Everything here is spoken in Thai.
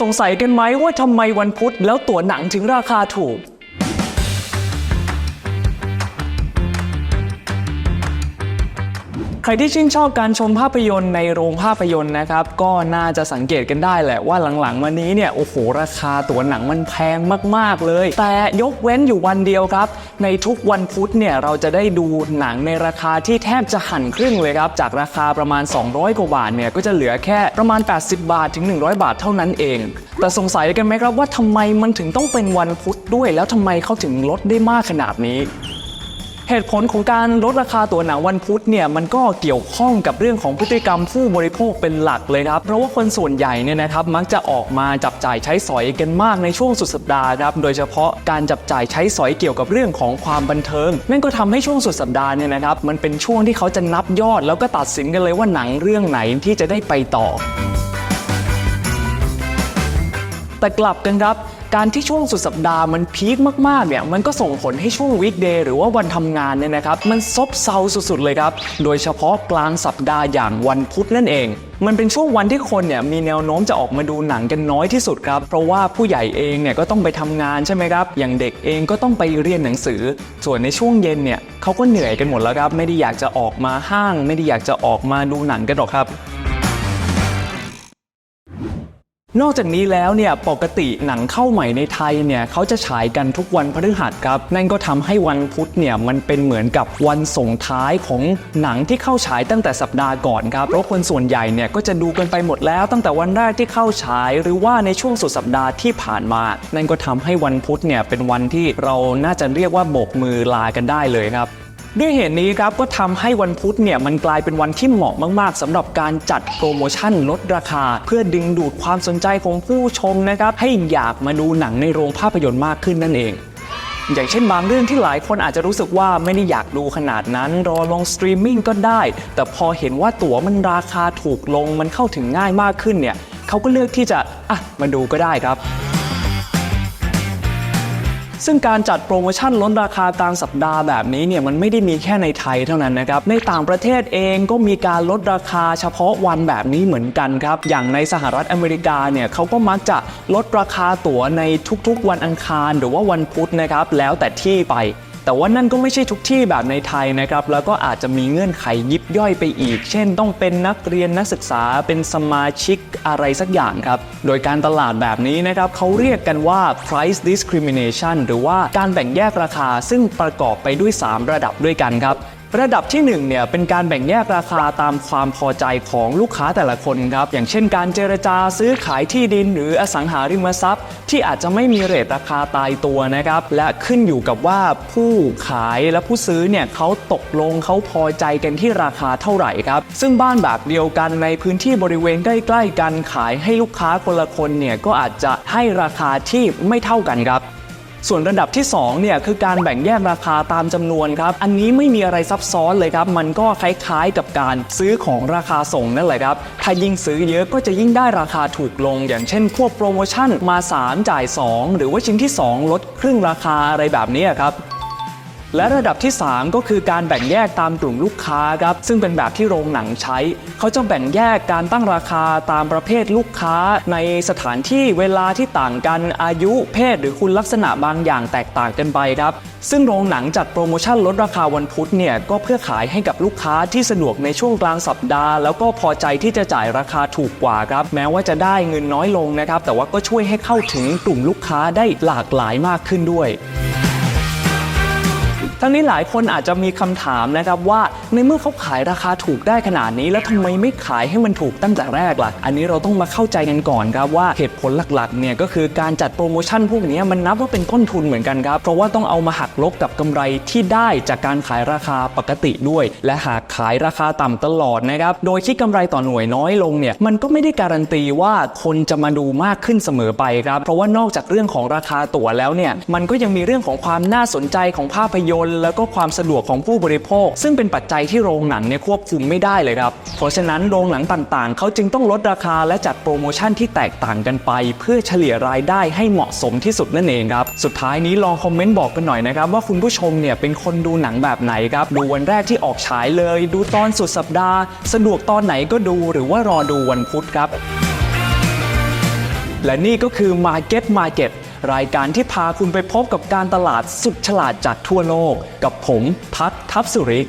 สงสัยกันไหมว่าทำไมวันพุธแล้วตั๋วหนังถึงราคาถูก รที่ชื่นชอบการชมภาพยนตร์ในโรงภาพยนตร์นะครับ ก็น่าจะสังเกตกันได้แหละว่าหลังๆมานี้เนี่ยโอ้โหราคาตั๋วหนังมันแพงมาก ๆ เลย แต่ยกเว้นอยู่วันเดียวครับ ในทุกวันพุธเนี่ยเราจะได้ดูหนังในราคาที่แทบจะหันครึ่งเลยครับจากราคาประมาณ 200 กว่าบาทเนี่ยก็จะเหลือแค่ประมาณ 80 บาทถึง 100 บาทเท่านั้นเอง แต่สงสัยกันไหมครับว่าทำไมมันถึงต้องเป็นวันพุธด้วย แล้วทำไมเขาถึงลดได้มากขนาดนี้ เหตุผลของการลดราคาตั๋วหนังวันพุธเนี่ยมันก็เกี่ยวข้องกับเรื่องของพฤติกรรมผู้บริโภคเป็นหลักเลยครับ เพราะว่าคนส่วนใหญ่เนี่ยนะครับมักจะออกมาจับจ่ายใช้สอยกันมากในช่วงสุดสัปดาห์ครับโดยเฉพาะการจับจ่ายใช้สอยเกี่ยวกับเรื่องของความบันเทิงนั่นก็ทำให้ช่วงสุดสัปดาห์เนี่ยนะครับมันเป็นช่วงที่เขาจะนับยอด แล้วก็ตัดสินกันเลยว่าหนังเรื่องไหนที่จะได้ไปต่อแต่กลับกันครับ การที่ช่วงสุดสัปดาห์มันพีคมากๆเนี่ยมันก็ส่งผลให้ช่วงวีคเดย์หรือว่าวันทำงานเนี่ยนะครับมันซบเซาสุดๆเลยครับ โดยเฉพาะกลางสัปดาห์อย่างวันพุธนั่นเอง มันเป็นช่วงวันที่คนเนี่ยมีแนวโน้มจะออกมาดูหนังกันน้อยที่สุดครับ เพราะว่าผู้ใหญ่เองเนี่ยก็ต้องไปทำงานใช่ไหมครับ อย่างเด็กเองก็ต้องไปเรียนหนังสือ ส่วนในช่วงเย็นเนี่ยเขาก็เหนื่อยกันหมดแล้วครับ ไม่ได้อยากจะออกมาห้าง ไม่ได้อยากจะออกมาดูหนังกันหรอกครับ นอกจากนี้แล้วเนี่ยปกติหนังเข้าใหม่ในไทยเนี่ยเขาจะฉายกันทุกวันพฤหัสครับ นั่นก็ทำให้วันพุธเนี่ยมันเป็นเหมือนกับวันส่งท้ายของหนังที่เข้าฉายตั้งแต่สัปดาห์ก่อนครับเพราะคนส่วนใหญ่เนี่ยก็จะดูกันไปหมดแล้ว ตั้งแต่วันแรกที่เข้าฉาย หรือว่าในช่วงสุดสัปดาห์ที่ผ่านมา นั่นก็ทำให้วันพุธเนี่ยเป็นวันที่เราน่าจะเรียกว่าโบกมือลากันได้เลยครับ ด้วยเหตุนี้ครับก็ทำให้วันพุธเนี่ยมันกลายเป็นวันที่เหมาะมาก ๆสำหรับการจัดโปรโมชั่นลดราคา เพื่อดึงดูดความสนใจของผู้ชมนะครับให้อยากมาดูหนังในโรงภาพยนตร์มากขึ้นนั่นเองอย่างเช่นบางเรื่องที่หลายคนอาจจะรู้สึกว่าไม่ได้อยากดูขนาดนั้น รอลงสตรีมมิ่งก็ได้ แต่พอเห็นว่าตั๋วมันราคาถูกลงมันเข้าถึงง่ายมากขึ้นเนี่ยเขาก็เลือกที่จะอะมาดูก็ได้ครับ ซึ่งการจัดโปรโมชั่นลดราคากลางสัปดาห์แบบนี้เนี่ยมันไม่ได้มีแค่ในไทยเท่านั้นนะครับ ในต่างประเทศเองก็มีการลดราคาเฉพาะวันแบบนี้เหมือนกันครับ อย่างในสหรัฐอเมริกาเนี่ยเขาก็มักจะลดราคาตั๋วในทุกๆ วันอังคาร หรือว่าวันพุธนะครับแล้วแต่ที่ไป แต่ว่านั่นก็ไม่ใช่ทุกที่แบบในไทยนะครับ แล้วก็อาจจะมีเงื่อนไขยิบย่อยไปอีก เช่น ต้องเป็นนักเรียนนักศึกษาเป็นสมาชิกอะไรสักอย่างครับ โดยการตลาดแบบนี้นะครับเขาเรียกกันว่า price discrimination หรือว่าการแบ่งแยกราคาซึ่งประกอบไปด้วย 3 ระดับด้วยกันครับ ระดับที่1เนี่ยเป็นการแบ่งแยกราคาตามความพอใจของลูกค้าแต่ละคนครับอย่างเช่นการเจรจาซื้อขายที่ดินหรืออสังหาริมทรัพย์ ที่อาจจะไม่มีเรทราคาตายตัวนะครับ และขึ้นอยู่กับว่าผู้ขายและผู้ซื้อเนี่ยเขาตกลงเขาพอใจกันที่ราคาเท่าไหร่ครับ ซึ่งบ้านแบบเดียวกันในพื้นที่บริเวณใกล้ ๆ กันขายให้ลูกค้าคนละคนเนี่ยก็อาจจะให้ราคาที่ไม่เท่ากันครับ ส่วนระดับที่2เนี่ยคือการแบ่งแยกราคาตามจำนวนครับ อันนี้ไม่มีอะไรซับซ้อนเลยครับ มันก็คล้ายๆกับการซื้อของราคาส่งนั่นแหละครับ ถ้ายิ่งซื้อเยอะก็จะยิ่งได้ราคาถูกลง อย่างเช่นพวกโปรโมชั่นมา 3 จ่าย 2 หรือว่าชิ้นที่ 2 ลดครึ่งราคาอะไรแบบนี้ครับ และระดับที่ 3 ก็คือการแบ่งแยกตามกลุ่มลูกค้าครับซึ่งเป็นแบบที่โรงหนังใช้ เขาจะแบ่งแยกการตั้งราคาตามประเภทลูกค้า ในสถานที่เวลาที่ต่างกันอายุเพศหรือคุณลักษณะบางอย่างแตกต่างกันไปครับ ซึ่งโรงหนังจัดโปรโมชั่นลดราคาวันพุธเนี่ยก็เพื่อขายให้กับลูกค้าที่สะดวกในช่วงกลางสัปดาห์ แล้วก็พอใจที่จะจ่ายราคาถูกกว่าครับ แม้ว่าจะได้เงินน้อยลงนะครับแต่ว่าก็ช่วยให้เข้าถึงกลุ่มลูกค้าได้หลากหลายมากขึ้นด้วย ทั้งนี้หลายคนอาจจะมีคำถามนะครับว่าในเมื่อเขาขายราคาถูกได้ขนาดนี้ แล้วทำไมไม่ขายให้มันถูกตั้งแต่แรกล่ะ อันนี้เราต้องมาเข้าใจกันก่อนครับว่าเหตุผลหลักๆเนี่ยก็คือการจัดโปรโมชั่นพวกนี้มันนับว่าเป็นต้นทุนเหมือนกันครับ เพราะว่าต้องเอามาหักลบกับกำไรที่ได้จากการขายราคาปกติด้วย และหากขายราคาต่ำตลอดนะครับ โดยคิดกำไรต่อหน่วยน้อยลงเนี่ยมันก็ไม่ได้การันตีว่าคนจะมาดูมากขึ้นเสมอไปครับ เพราะว่านอกจากเรื่องของราคาตั๋วแล้วเนี่ยมันก็ยังมีเรื่องของความน่าสนใจของภาพยนตร์แล้วก็ความสะดวกของผู้บริโภค ซึ่งเป็นปัจจัยที่โรงหนังเนี่ยควบคุมไม่ได้เลยครับ เพราะฉะนั้นโรงหนังต่างๆ เขาจึงต้องลดราคาและจัดโปรโมชั่นที่แตกต่างกันไป เพื่อเฉลี่ยรายได้ให้เหมาะสมที่สุดนั่นเองครับ สุดท้ายนี้ลองคอมเมนต์บอกกันหน่อยนะครับว่าคุณผู้ชมเนี่ยเป็นคนดูหนังแบบไหนครับ ดูวันแรกที่ออกฉายเลย ดูตอนสุดสัปดาห์ สะดวกตอนไหนก็ดูหรือว่ารอดูวันพุธครับ และนี่ก็คือ Market Market รายการที่พาคุณไปพบกับการตลาดสุดฉลาดจากทั่วโลก กับผมทัศน์ทัพสุริ